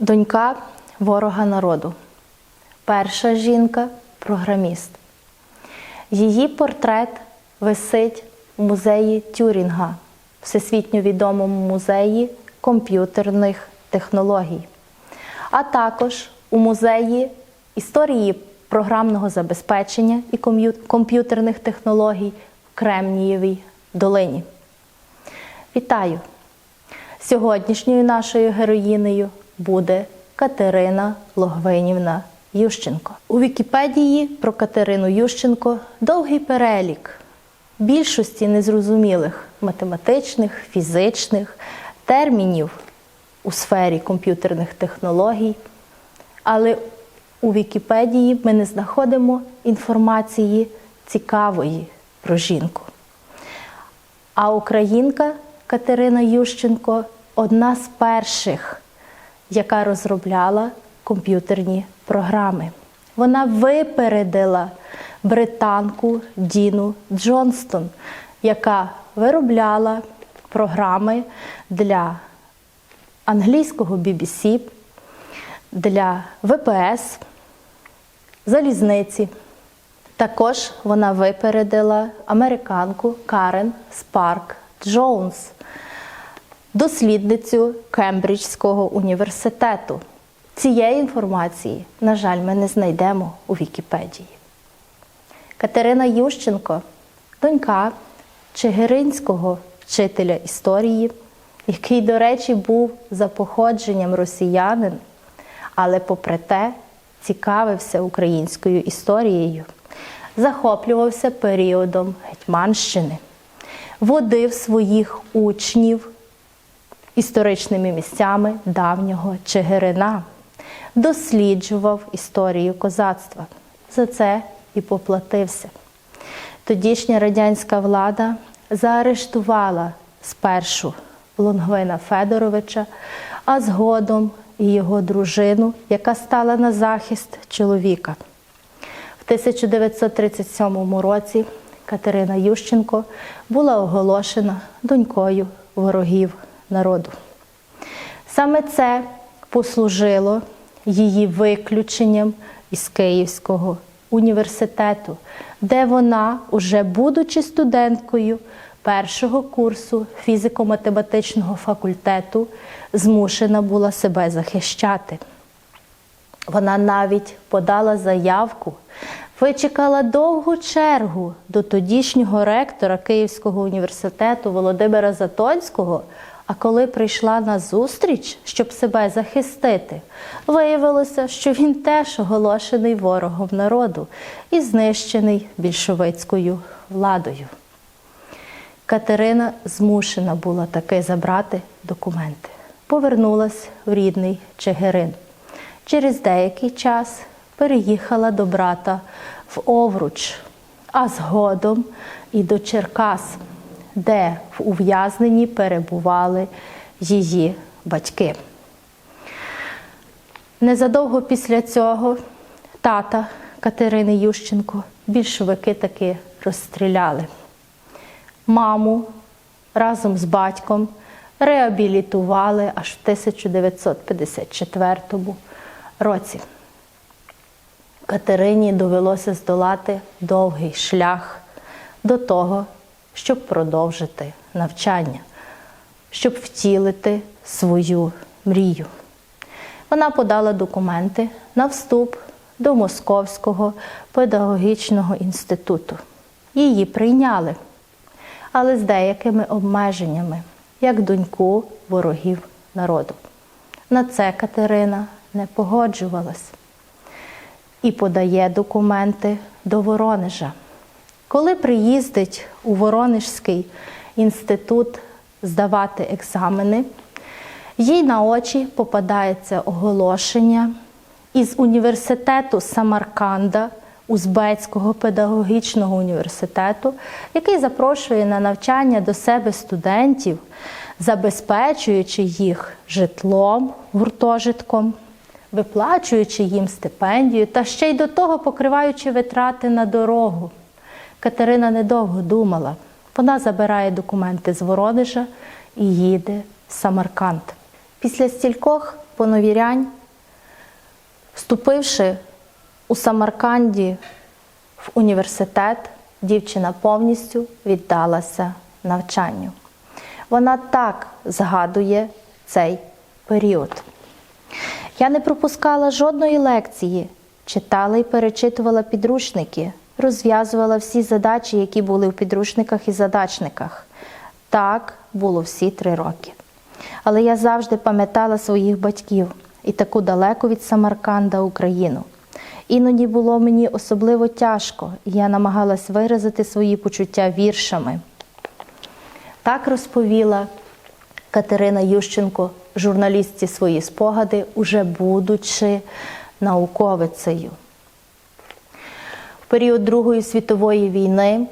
Донька ворога народу. Перша жінка програміст. Її портрет висить у музеї Тюрінга, всесвітньо відомому музеї комп'ютерних технологій, а також у музеї історії програмного забезпечення і комп'ютерних технологій в Кремнієвій долині. Вітаю! Сьогоднішньою нашою героїнею буде Катерина Логвинівна Ющенко. У Вікіпедії про Катерину Ющенко довгий перелік більшості незрозумілих математичних, фізичних термінів у сфері комп'ютерних технологій. Але у Вікіпедії ми не знаходимо інформації цікавої про жінку. А українка Катерина Ющенко одна з перших, яка розробляла комп'ютерні програми. Вона випередила британку Діну Джонстон, яка виробляла програми для англійського BBC, для ВПС, залізниці. Також вона випередила американку Карен Спарк Джонс, дослідницю Кембриджського університету. Цієї інформації, на жаль, ми не знайдемо у Вікіпедії. Катерина Ющенко, донька Чигиринського вчителя історії, який, до речі, був за походженням росіянин, але, попри те, цікавився українською історією, захоплювався періодом Гетьманщини, водив своїх учнів історичними місцями давнього Чигирина, досліджував історію козацтва. За це і поплатився. Тодішня радянська влада заарештувала спершу Лонгвина Федоровича, а згодом і його дружину, яка стала на захист чоловіка. В 1937 році Катерина Ющенко була оголошена донькою ворогів народу. Саме це послужило її виключенням із Київського університету, де вона, уже будучи студенткою першого курсу фізико-математичного факультету, змушена була себе захищати. Вона навіть подала заявку, вичекала довгу чергу до тодішнього ректора Київського університету Володимира Затонського. А коли прийшла на зустріч, щоб себе захистити, виявилося, що він теж оголошений ворогом народу і знищений більшовицькою владою. Катерина змушена була таки забрати документи. Повернулась в рідний Чигирин. Через деякий час переїхала до брата в Овруч, а згодом і до Черкас, де в ув'язненні перебували її батьки. Незадовго після цього тата Катерини Ющенко більшовики таки розстріляли. Маму разом з батьком реабілітували аж в 1954 році. Катерині довелося здолати довгий шлях до того, щоб продовжити навчання, щоб втілити свою мрію. Вона подала документи на вступ до Московського педагогічного інституту. Її прийняли, але з деякими обмеженнями, як доньку ворогів народу. На це Катерина не погоджувалась і подає документи до Воронежа. Коли приїздить у Воронежський інститут здавати екзамени, їй на очі попадається оголошення із університету Самарканда, Узбецького педагогічного університету, який запрошує на навчання до себе студентів, забезпечуючи їх житлом, гуртожитком, виплачуючи їм стипендію та ще й до того покриваючи витрати на дорогу. Катерина недовго думала. Вона забирає документи з Воронежа і їде в Самарканд. Після стількох поневірянь, вступивши у Самарканді в університет, дівчина повністю віддалася навчанню. Вона так згадує цей період. Я не пропускала жодної лекції, читала і перечитувала підручники, розв'язувала всі задачі, які були в підручниках і задачниках. Так було всі три роки. Але я завжди пам'ятала своїх батьків і таку далеку від Самарканда Україну. Іноді було мені особливо тяжко, і я намагалась виразити свої почуття віршами. Так розповіла Катерина Ющенко, журналістці свої спогади, уже будучи науковицею. Період Другої світової війни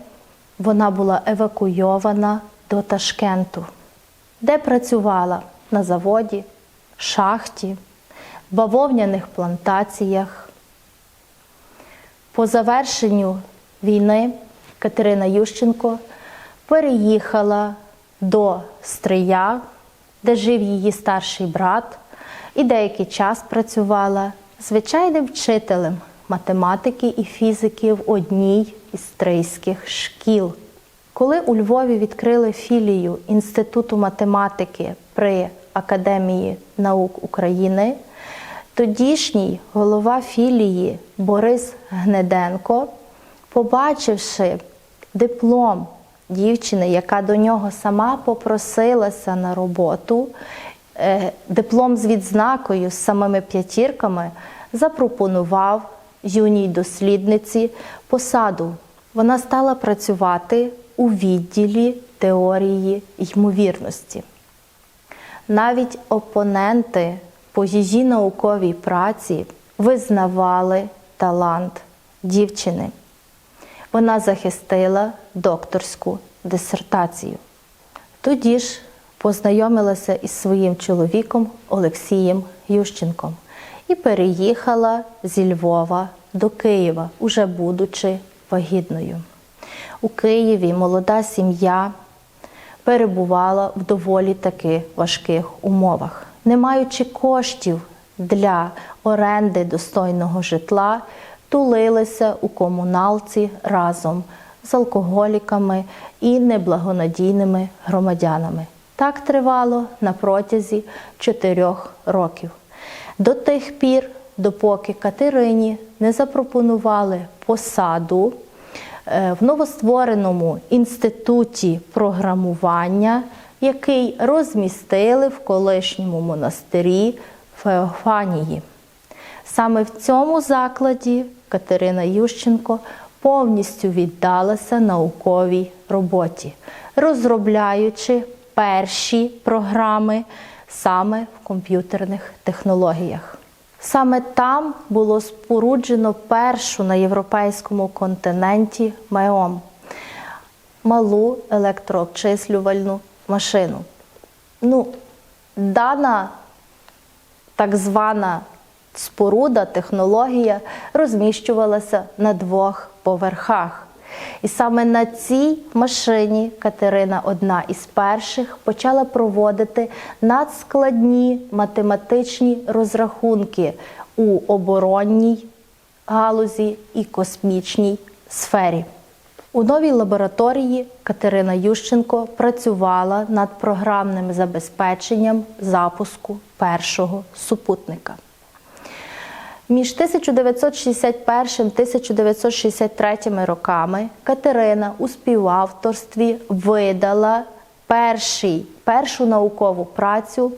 вона була евакуйована до Ташкенту, де працювала на заводі, шахті, бавовняних плантаціях. По завершенню війни Катерина Ющенко переїхала до Стрия, де жив її старший брат, і деякий час працювала звичайним вчителем математики і фізики в одній із стрийських шкіл. Коли у Львові відкрили філію Інституту математики при Академії наук України, тодішній голова філії Борис Гнеденко, побачивши диплом дівчини, яка до нього сама попросилася на роботу, е, диплом з відзнакою з самими п'ятірками, запропонував юній дослідниці посаду. Вона стала працювати у відділі теорії ймовірності. Навіть опоненти по її науковій праці визнавали талант дівчини. Вона захистила докторську дисертацію. Тоді ж познайомилася із своїм чоловіком Олексієм Ющенком і переїхала зі Львова до Києва, уже будучи вагітною. У Києві молода сім'я перебувала в доволі таки важких умовах, не маючи коштів для оренди достойного житла, тулилися у комуналці разом з алкоголіками і неблагонадійними громадянами. Так тривало на протязі чотирьох років. До тих пір, допоки Катерині не запропонували посаду е, в новоствореному інституті програмування, який розмістили в колишньому монастирі Феофанії. Саме в цьому закладі Катерина Ющенко повністю віддалася науковій роботі, розробляючи перші програми саме в комп'ютерних технологіях. Саме там було споруджено першу на європейському континенті МЕОМ малу електрообчислювальну машину. Ну, дана так звана споруда, технологія розміщувалася на двох поверхах. І саме на цій машині Катерина, одна із перших, почала проводити надскладні математичні розрахунки у оборонній галузі і космічній сфері. У новій лабораторії Катерина Ющенко працювала над програмним забезпеченням запуску першого супутника. Між 1961-1963 роками Катерина у співавторстві видала перший, першу наукову працю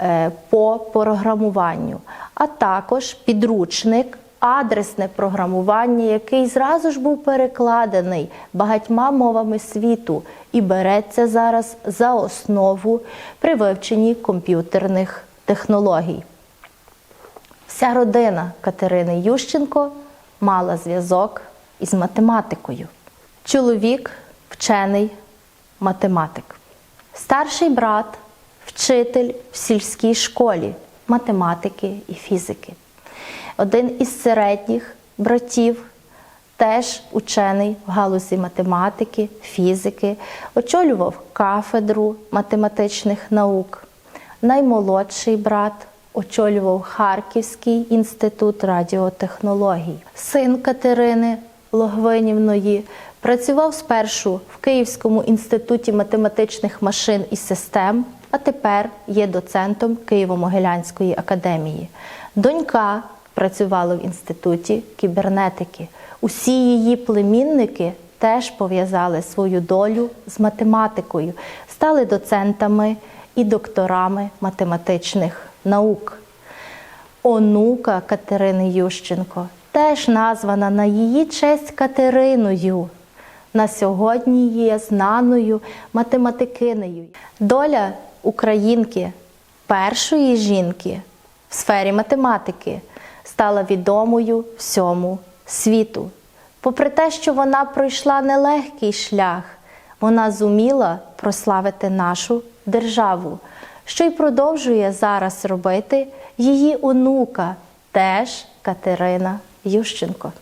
е, по програмуванню, а також підручник. Адресне програмування, який зразу ж був перекладений багатьма мовами світу і береться зараз за основу при вивченні комп'ютерних технологій. Вся родина Катерини Ющенко мала зв'язок із математикою. Чоловік вчений математик. Старший брат вчитель в сільській школі математики і фізики. Один із середніх братів теж учений в галузі математики, фізики, очолював кафедру математичних наук. наймолодший брат очолював Харківський інститут радіотехнологій. Син Катерини Логвинівної працював спершу в Київському інституті математичних машин і систем, а тепер є доцентом Києво-Могилянської академії. Донька працювала в інституті кібернетики. Усі її племінники теж пов'язали свою долю з математикою, стали доцентами і докторами математичних наук. Онука Катерини Ющенко теж названа на її честь Катериною. На сьогодні є знаною математикинею. Доля українки, першої жінки в сфері математики, стала відомою всьому світу. Попри те, що вона пройшла нелегкий шлях, вона зуміла прославити нашу державу, що й продовжує зараз робити її онука, теж Катерина Ющенко.